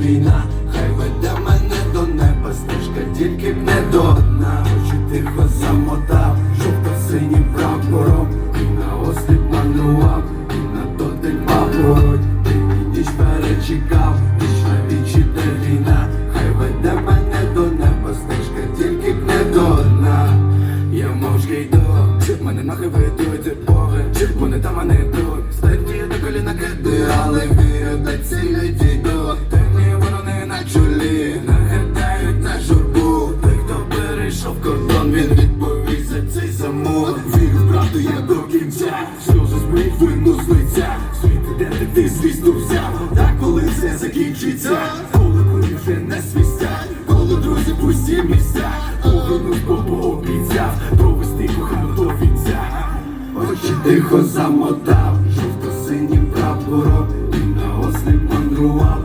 війна, хай веде мене до неба, стежка тільки б не до дна. Очі тихо замотав, жовто синім прапором, і на осліп манував, і на дотик мабуть, ти і ніч перечекав, ніч на вічі де війна, хай веде мене до неба, стежка тільки б не до дна. Я мовчки йду, мене нахи ведуть боги, вони там мене йдуть, стають до коліна киди, але вірю до цілі цей Вірю правду я до кінця, сльози збрить вину з лиця Світ де ти звісно взяв, так коли все закінчиться Коли кулі вже не свістять, коли друзі пусті місця Повернусь, бо пообіцяв провести кохану до вінця Очі тихо замотав, жовто-синім прапором І на осліп мандрував,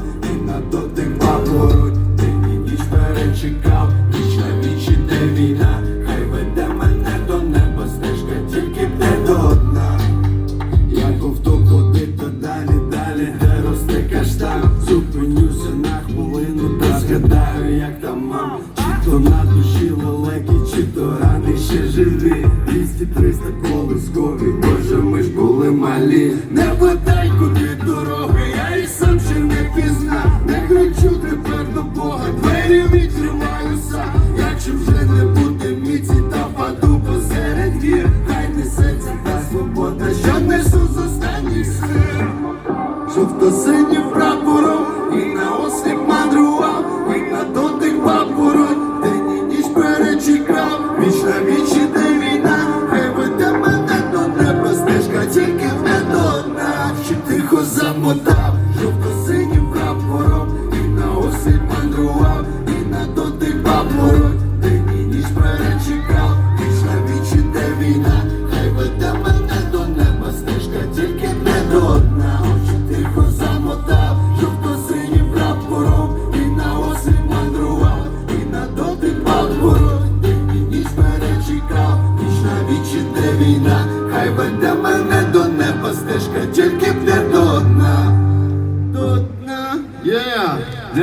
згадаю, як там мам Чи то на душі лелеки, чи то рани ще живі. Двісті, триста колискові, боже, ми ж були малі. Не питай, куди дороги, я і сам ще не пізнав. Не кричу тепер до Бога, двері відкриваю сам Якщо вже не буде міці, та паду посеред гір. Хай несеться та свобода, що несу з останніх сил. Жовто-синім прапором і на осліп мандрував, на дотик папороть, день і ніч перечекав, віч на війна, хай веде мене до неба стежка, тільки б не